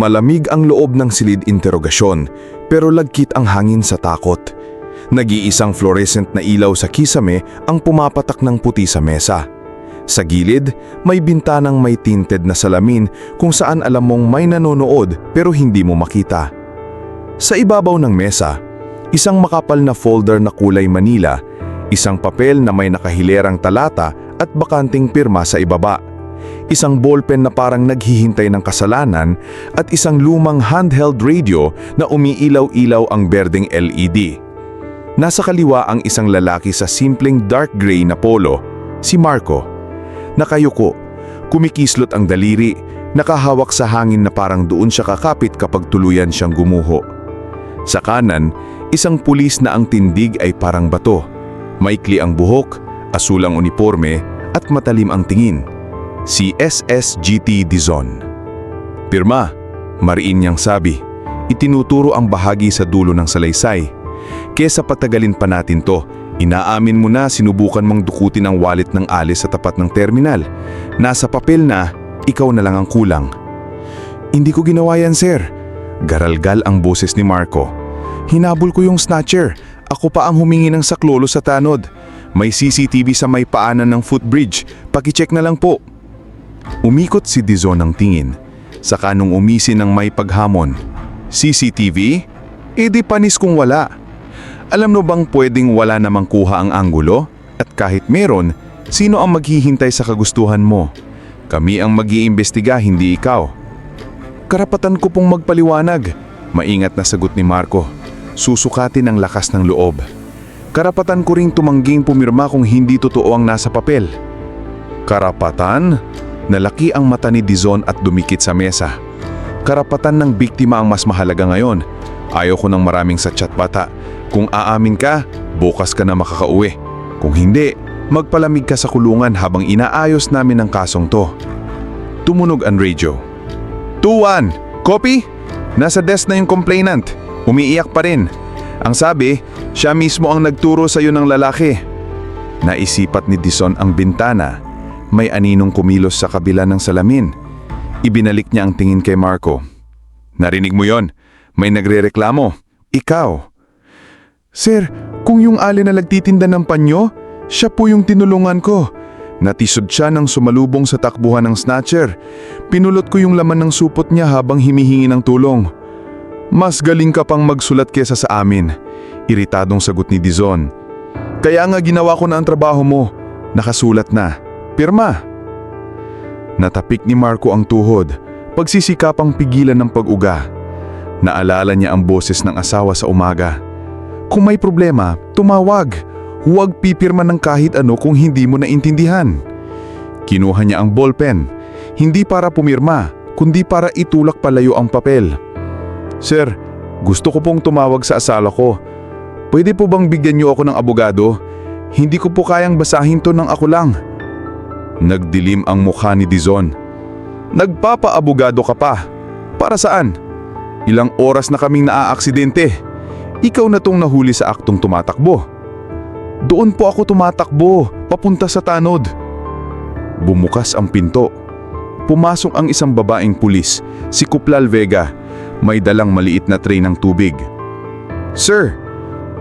Malamig ang loob ng silid interogasyon, pero lagkit ang hangin sa takot. Nag-iisang fluorescent na ilaw sa kisame ang pumapatak ng puti sa mesa. Sa gilid, may bintanang may tinted na salamin kung saan alam mong may nanonood pero hindi mo makita. Sa ibabaw ng mesa, isang makapal na folder na kulay Manila, isang papel na may nakahilerang talata at bakanting pirma sa ibaba, isang ballpen na parang naghihintay ng kasalanan at isang lumang handheld radio na umiilaw-ilaw ang berdeng LED. Nasa kaliwa ang isang lalaki sa simpleng dark gray na polo, si Marco. Nakayuko, kumikislot ang daliri, nakahawak sa hangin na parang doon siya kakapit kapag tuluyan siyang gumuho. Sa kanan, isang pulis na ang tindig ay parang bato. Maikli ang buhok, asul ang uniforme at matalim ang tingin. Si SSGT Dizon. Pirma, mariin niyang sabi. Itinuturo ang bahagi sa dulo ng salaysay. Kesa patagalin pa natin to, inaamin mo na sinubukan mong dukutin ang wallet ng Alice sa tapat ng terminal. Nasa papel na, ikaw na lang ang kulang. Hindi ko ginawa yan, sir. Garalgal ang boses ni Marco. Hinabol ko yung snatcher. Ako pa ang humingi ng saklolo sa tanod. May CCTV sa may paanan ng footbridge. Pakicheck na lang po. Umikot si Dizon ng tingin. Saka nung umisi ng may paghamon. CCTV? E di panis kung wala. Alam mo bang pwedeng wala namang kuha ang anggulo? At kahit meron, sino ang maghihintay sa kagustuhan mo? Kami ang mag-iimbestiga, hindi ikaw. Karapatan ko pong magpaliwanag. Maingat na sagot ni Marco. Susukatin ang lakas ng loob. Karapatan ko ring tumangging pumirma kung hindi totoo ang nasa papel. Karapatan? Nalaki ang mata ni Dizon at dumikit sa mesa. Karapatan ng biktima ang mas mahalaga ngayon. Ayaw ko ng maraming satchat bata. Kung aamin ka, bukas ka na makakauwi. Kung hindi, magpalamig ka sa kulungan habang inaayos namin ang kasong to. Tumunog ang radio. 2-1! Copy? Nasa desk na yung complainant. Umiiyak pa rin. Ang sabi, siya mismo ang nagturo sa iyo ng lalaki. Naisipat ni Dison ang bintana. May aninong kumilos sa kabila ng salamin. Ibinalik niya ang tingin kay Marco. Narinig mo yon? May nagrereklamo. Ikaw. Sir, kung yung ali na nagtitinda ng panyo, siya po yung tinulungan ko. Natisod siya nang sumalubong sa takbuhan ng snatcher. Pinulot ko yung laman ng supot niya habang himihingi ng tulong. Mas galing ka pang magsulat kesa sa amin. Iritadong sagot ni Dizon. Kaya nga ginawa ko na ang trabaho mo. Nakasulat na. Pirma. Natapik ni Marco ang tuhod. Pagsisikapang pigilan ng pag-uga. Naalala niya ang boses ng asawa sa umaga. Kung may problema, tumawag. Huwag pipirma ng kahit ano kung hindi mo naintindihan. Kinuha niya ang ballpen. Hindi para pumirma, kundi para itulak palayo ang papel. Sir, gusto ko pong tumawag sa asala ko. Pwede po bang bigyan niyo ako ng abogado? Hindi ko po kayang basahin to ng ako lang. Nagdilim ang mukha ni Dizon. Nagpapaabogado ka pa. Para saan? Ilang oras na kaming naaaksidente. Ikaw na tong nahuli sa aktong tumatakbo. Doon po ako tumatakbo, papunta sa tanod. Bumukas ang pinto. Pumasok ang isang babaeng pulis, si Kuplal Vega. May dalang maliit na tray ng tubig. Sir,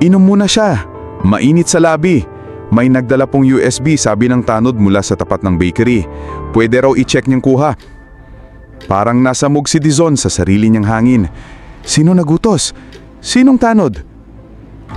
inom muna siya. Mainit sa labi. May nagdala pong USB sabi ng tanod mula sa tapat ng bakery. Pwede raw i-check niyang kuha. Parang nasa mug si Dizon sa sarili niyang hangin. Sino nagutos? Sinong tanod?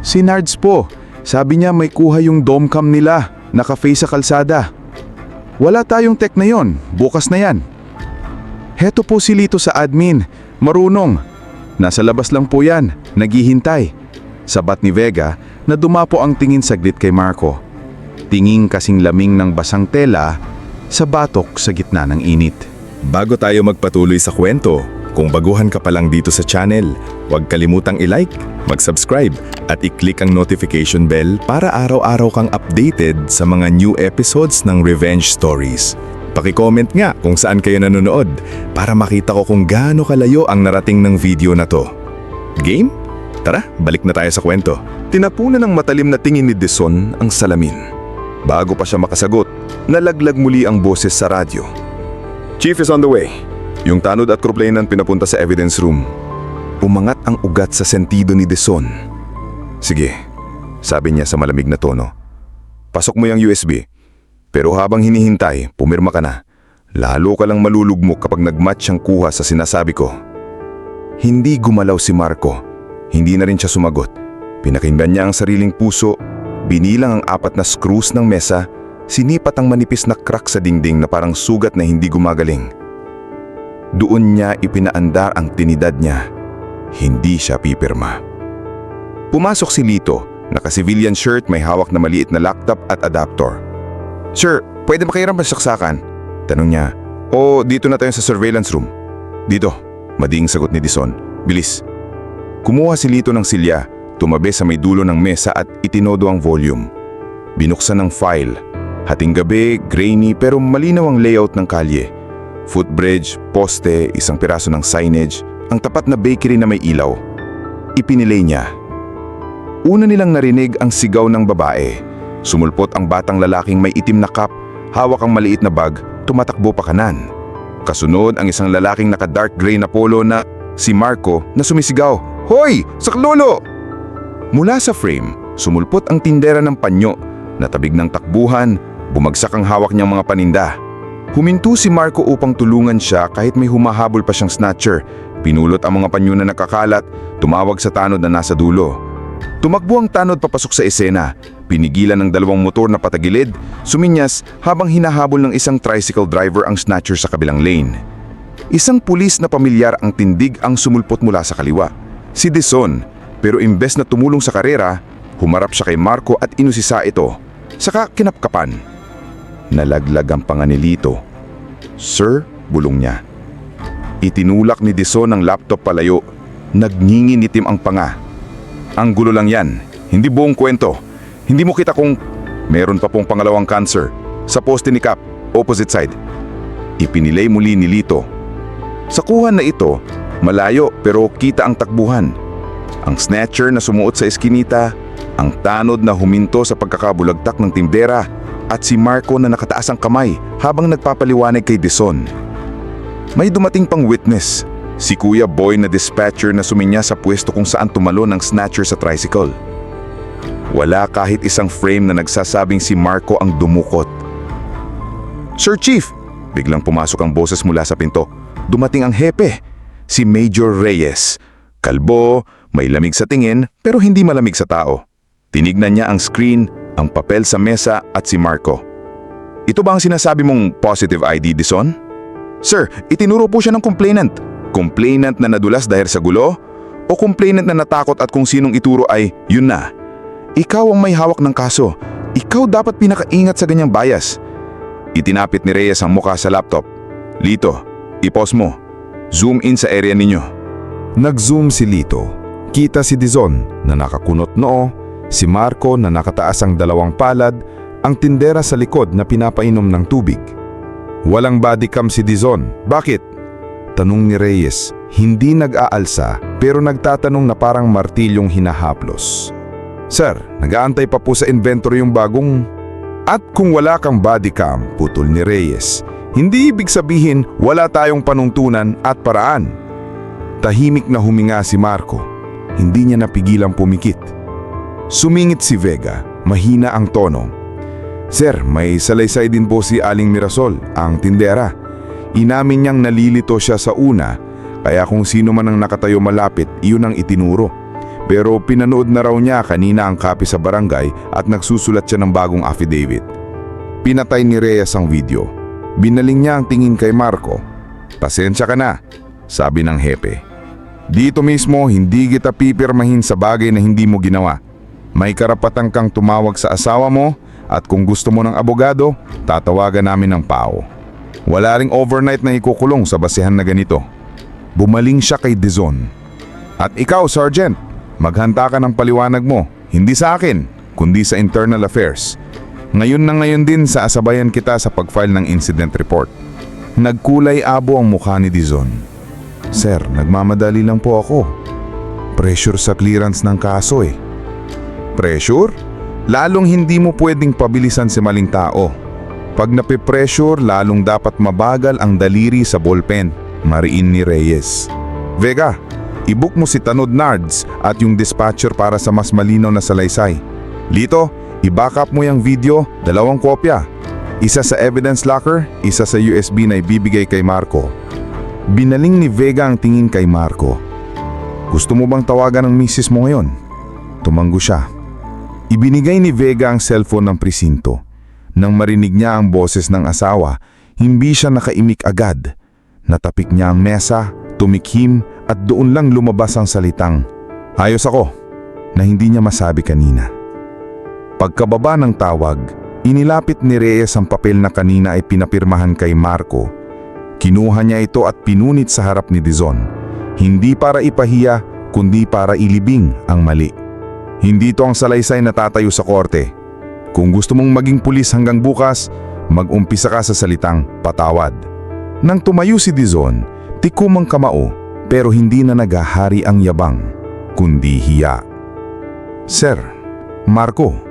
Si Nards po. Sabi niya may kuha yung domcam nila. Naka-face sa kalsada. Wala tayong tech na yon. Bukas na yan. Heto po si Lito sa admin. Marunong. Nasa labas lang po yan. Naghihintay. Sabat ni Vega na dumapo ang tingin saglit kay Marco. Tinging kasing laming ng basang tela sa batok sa gitna ng init. Bago tayo magpatuloy sa kwento, kung baguhan ka pa lang dito sa channel, huwag kalimutang i-like, mag-subscribe at i-click ang notification bell para araw-araw kang updated sa mga new episodes ng Revenge Stories. Paki-comment nga kung saan kayo nanonood para makita ko kung gaano kalayo ang narating ng video na to. Game? Tara, balik na tayo sa kwento. Tinapunan ng matalim na tingin ni Deson ang salamin. Bago pa siya makasagot, nalaglag muli ang boses sa radyo. Chief is on the way. Yung tanod at complainant pinapunta sa evidence room. Umangat ang ugat sa sentido ni Deson. Sige, sabi niya sa malamig na tono. Pasok mo yung USB. Pero habang hinihintay, pumirma ka na. Lalo ka lang malulugmok kapag nagmatch ang kuha sa sinasabi ko. Hindi gumalaw si Marco. Hindi na rin siya sumagot. Pinakinggan niya ang sariling puso, binilang ang apat na screws ng mesa, sinipat ang manipis na crack sa dingding na parang sugat na hindi gumagaling. Doon niya ipinaandar ang tinidad niya. Hindi siya pipirma. Pumasok si Lito, naka-civilian shirt may hawak na maliit na laptop at adapter. Sir, pwede ba sa saksakan? Tanong niya. O dito na tayo sa surveillance room. Dito, mading sagot ni Dison. Bilis. Kumuha si Lito ng silya, tumabi sa may dulo ng mesa at itinodo ang volume. Binuksan ng file. Hating gabi, grainy pero malinaw ang layout ng kalye. Footbridge, poste, isang piraso ng signage, ang tapat na bakery na may ilaw. Ipinilay niya. Una nilang narinig ang sigaw ng babae. Sumulpot ang batang lalaking may itim na cap, hawak ang maliit na bag, tumatakbo pa kanan. Kasunod ang isang lalaking naka-dark gray na polo na si Marco na sumisigaw, Hoy! Saklolo! Mula sa frame, sumulpot ang tindera ng panyo, natabig ng takbuhan, bumagsak ang hawak niyang mga paninda. Huminto si Marco upang tulungan siya kahit may humahabol pa siyang snatcher. Pinulot ang mga panyo na nakakalat, tumawag sa tanod na nasa dulo. Tumakbo ang tanod papasok sa esena. Pinigilan ng dalawang motor na patagilid, suminyas habang hinahabol ng isang tricycle driver ang snatcher sa kabilang lane. Isang pulis na pamilyar ang tindig ang sumulpot mula sa kaliwa. Si Dison, pero imbes na tumulong sa karera, humarap siya kay Marco at inusisa ito. Saka kinapkapan. Nalaglag ang panganilito. Sir, bulong niya. Itinulak ni Dison ang laptop palayo. Nagnginginitim ang panga. Ang gulo lang yan. Hindi buong kwento. Hindi mo kita kung meron pa pong pangalawang cancer. Sa poste ni Cap, opposite side. Ipinilay muli ni Lito. Sa kuha na ito, malayo pero kita ang takbuhan. Ang snatcher na sumuot sa eskinita, ang tanod na huminto sa pagkakabulagtak ng timbera, at si Marco na nakataas ang kamay habang nagpapaliwanag kay Dison. May dumating pang witness, si Kuya Boy na dispatcher na suminya sa pwesto kung saan tumalon ang snatcher sa tricycle. Wala kahit isang frame na nagsasabing si Marco ang dumukot. Sir Chief! Biglang pumasok ang boses mula sa pinto. Dumating ang hepe, si Major Reyes. Kalbo, may lamig sa tingin pero hindi malamig sa tao. Tinignan niya ang screen, ang papel sa mesa at si Marco. Ito ba ang sinasabi mong positive ID, Dison? Sir, itinuro po siya ng complainant. Complainant na nadulas dahil sa gulo? O complainant na natakot at kung sinong ituro ay yun na? Ikaw ang may hawak ng kaso. Ikaw dapat pinakaingat sa ganyang bias. Itinapit ni Reyes ang mukha sa laptop. Lito, ipos mo. Zoom in sa area ninyo. Nag-zoom si Lito. Kita si Dizon na nakakunot noo, si Marco na nakataas ang dalawang palad, ang tindera sa likod na pinapainom ng tubig. Walang body cam si Dizon. Bakit? Tanong ni Reyes, hindi nag-aalsa pero nagtatanong na parang martilyong hinahaplos. Sir, nag-aantay pa po sa inventory yung bagong... At kung wala kang body cam, putol ni Reyes, hindi ibig sabihin wala tayong panuntunan at paraan. Tahimik na huminga si Marco. Hindi niya napigilang pumikit. Sumingit si Vega, mahina ang tono. Sir, may salaysay din po si Aling Mirasol, ang tindera. Inamin niyang nalilito siya sa una, kaya kung sino man ang nakatayo malapit, iyon ang itinuro. Pero pinanood na raw niya kanina ang kapi sa barangay at nagsusulat siya ng bagong affidavit. Pinatay ni Reyes ang video. Binaling niya ang tingin kay Marco. Pasensya ka na, sabi ng hepe. Dito mismo, hindi kita pipirmahin sa bagay na hindi mo ginawa. May karapatan kang tumawag sa asawa mo at kung gusto mo ng abogado, tatawagan namin ng PAO. Wala ring overnight na ikukulong sa basehan na ganito. Bumaling siya kay Dizon. At ikaw, Sergeant, maghanta ka ng paliwanag mo, hindi sa akin, kundi sa internal affairs. Ngayon na ngayon din sa asabayan kita sa pag-file ng incident report. Nagkulay abo ang mukha ni Dizon. Sir, nagmamadali lang po ako. Pressure sa clearance ng kaso eh. Pressure? Lalong hindi mo pwedeng pabilisan si maling tao. Pag nape-pressure, lalong dapat mabagal ang daliri sa ballpen. mariin ni Reyes. Vega, ibook mo si Tanod Nards at yung dispatcher para sa mas malinaw na salaysay. Lito, i-backup mo yung video, dalawang kopya. Isa sa evidence locker, isa sa USB na ibibigay kay Marco. Binaling ni Vega ang tingin kay Marco. Gusto mo bang tawagan ng misis mo ngayon? Tumanggo siya. Ibinigay ni Vega ang cellphone ng presinto. Nang marinig niya ang boses ng asawa, hindi siya nakaimik agad. Natapik niya ang mesa, tumikhim at doon lang lumabas ang salitang, Ayos ako, na hindi niya masabi kanina. Pagkababa ng tawag, inilapit ni Reyes ang papel na kanina ay pinapirmahan kay Marco. Kinuha niya ito at pinunit sa harap ni Dizon. Hindi para ipahiya, kundi para ilibing ang mali. Hindi ito ang salaysay na tatayo sa korte. Kung gusto mong maging pulis hanggang bukas, mag-umpisa ka sa salitang patawad. Nang tumayo si Dizon, tikom ang kamao pero hindi na nagahari ang yabang, kundi hiya. Sir, Marco,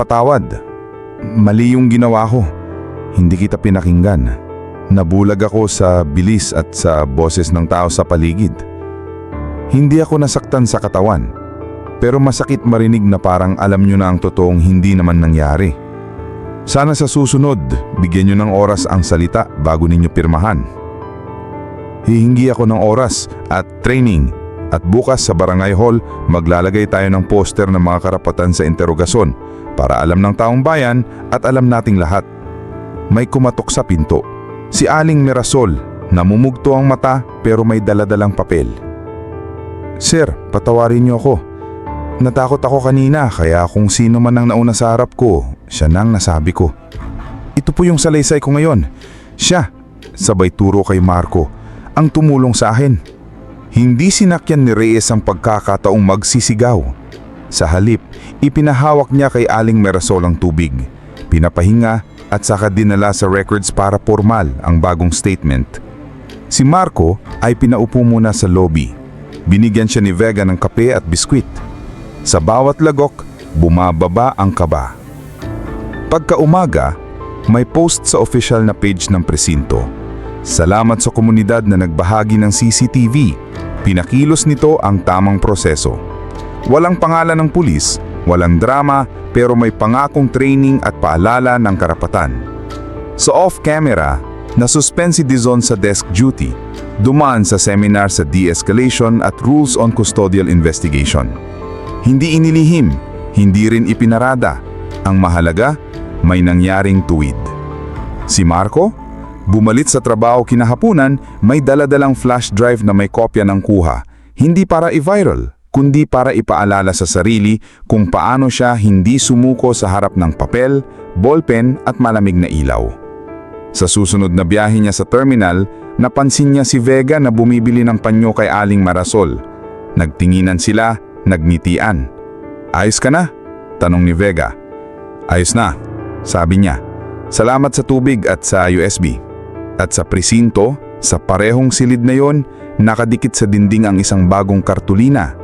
patawad. Mali yung ginawa ko. Hindi kita pinakinggan. Nabulag ako sa bilis at sa boses ng tao sa paligid. Hindi ako nasaktan sa katawan. Pero masakit marinig na parang alam nyo na ang totoong hindi naman nangyari. Sana sa susunod, bigyan nyo ng oras ang salita bago ninyo pirmahan. Hihingi ako ng oras at training at bukas sa barangay hall maglalagay tayo ng poster ng mga karapatan sa interogasyon para alam ng taong bayan at alam nating lahat. May kumatok sa pinto. Si Aling Mirasol, namumugto ang mata pero may daladalang papel. Sir, patawarin niyo ako. Natakot ako kanina kaya kung sino man ang nauna sa harap ko, siya nang nasabi ko. Ito po yung salaysay ko ngayon. Siya, sabay turo kay Marco, ang tumulong sa akin. Hindi sinakyan ni Reyes ang pagkakataong magsisigaw. Sa halip, ipinahawak niya kay Aling Merasol ang tubig. Pinapahinga at saka dinala sa records para formal ang bagong statement. Si Marco ay pinaupo muna sa lobby. Binigyan siya ni Vega ng kape at biskwit. Sa bawat lagok, bumababa ang kaba. Pagkaumaga, may post sa official na page ng presinto. Salamat sa komunidad na nagbahagi ng CCTV. Pinakilos nito ang tamang proseso. Walang pangalan ng pulis, walang drama, pero may pangakong training at paalala ng karapatan. Sa off-camera, nasuspend si Dizon sa desk duty. Dumaan sa seminar sa de-escalation at rules on custodial investigation. Hindi inilihim, hindi rin ipinarada. Ang mahalaga, may nangyaring tuwid. Si Marco, bumalit sa trabaho kinahapunan, may daladalang flash drive na may kopya ng kuha. Hindi para i-viral, kundi para ipaalala sa sarili kung paano siya hindi sumuko sa harap ng papel, ballpen at malamig na ilaw. Sa susunod na biyahe niya sa terminal, napansin niya si Vega na bumibili ng panyo kay Aling Marasol. Nagtinginan sila, nagngitian. Ayos ka na? Tanong ni Vega. Ayos na, sabi niya. Salamat sa tubig at sa USB. At sa presinto, sa parehong silid na yon, nakadikit sa dinding ang isang bagong kartulina.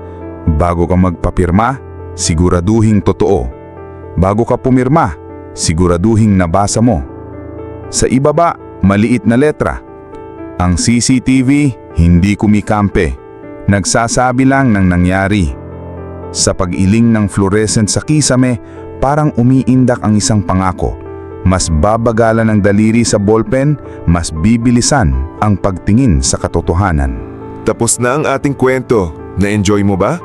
Bago ka magpapirma, siguraduhing totoo. Bago ka pumirma, siguraduhing nabasa mo. Sa ibaba, maliit na letra. Ang CCTV hindi kumikampe. Nagsasabi lang ng nangyari. Sa pag-iling ng fluorescent sa kisame, parang umiindak ang isang pangako. Mas babagalan ang daliri sa ballpen, mas bibilisan ang pagtingin sa katotohanan. Tapos na ang ating kwento. Na-enjoy mo ba?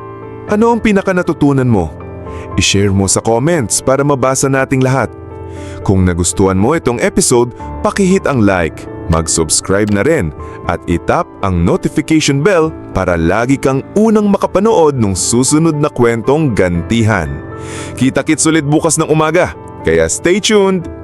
Ano ang pinaka natutunan mo? I-share mo sa comments para mabasa nating lahat. Kung nagustuhan mo itong episode, pakihit ang like, mag-subscribe na rin at itap ang notification bell para lagi kang unang makapanood ng susunod na kwentong gantihan. Kita-kits ulit bukas ng umaga, kaya stay tuned!